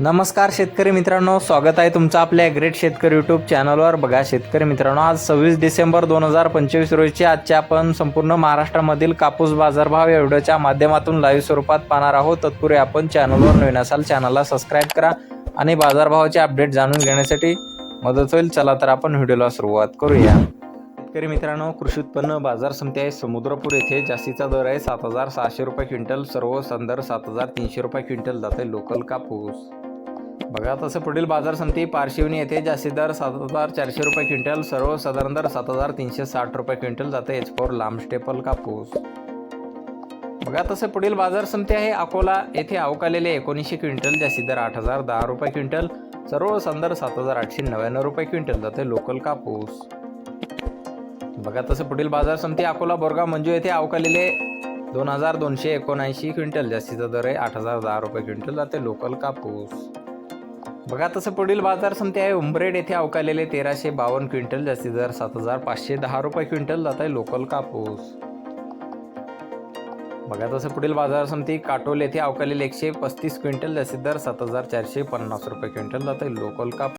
नमस्कार शेतकरी मित्रांनो स्वागत आहे तुमचं आपल्या ग्रेट शेतकरी यूट्यूब चॅनलवर बघा शेतकरी मित्रांनो आज सव्वीस डिसेंबर दोन हजार पंचवीस रोजीची आजच्या आपण संपूर्ण महाराष्ट्रामधील कापूस बाजारभाव या व्हिडिओच्या माध्यमातून लाईव्ह स्वरूपात पाहणार आहोत. तत्पूर्वी आपण चॅनलवर नवीन असाल चॅनलला सबस्क्राईब करा आणि बाजारभावाचे अपडेट जाणून घेण्यासाठी मदत होईल. चला तर आपण व्हिडिओला सुरुवात करूया. शेतकरी मित्रांनो कृषी उत्पन्न बाजार समिती आहे समुद्रपूर येथे. जास्तीचा दर आहे सात हजार सहाशे रुपये क्विंटल सर्व संदर सात हजार तीनशे रुपये क्विंटल जाते. लोकल कापूस. बघा तसं पुढील बाजार समिती पारशिवनी येथे जास्तीत दर सात हजार चारशे रुपये क्विंटल सर्वसाधारण दर सात हजार तीनशे साठ रुपये क्विंटल जाते. एच फोर लांब स्टेपल कापूस. बघा तसं पुढील बाजार समिती आहे अकोला. येथे अवकालेले एकोणीसशे क्विंटल जास्तीत दर आठ हजार दहा रुपये क्विंटल. सर्व संदर सात हजार आठशे नव्याण्णव रुपये क्विंटल जाते लोकल कापूस. बघा तसं पुढील बाजार समिती अकोला बोरगाव मंजू येथे अवकालेले दोन हजार दोनशे एकोणऐंशी क्विंटल जास्तीचा दर आहे आठ हजार दहा रुपये क्विंटल जाते लोकल कापूस. बघा तसं पुढील बाजार समिती आहे. उंबरेड येथे अवकालेले तेराशे बावन्न क्विंटल जास्तीत दर सात हजार पाचशे दहा रुपये क्विंटल जात आहे लोकल कापूस. बघा तसं पुढील बाजार समिती काटोल येथे अवकालेले एकशे पस्तीस क्विंटल जास्तीत दर सात हजार चारशे पन्नास रुपये क्विंटल जात आहे लोकल कापूस.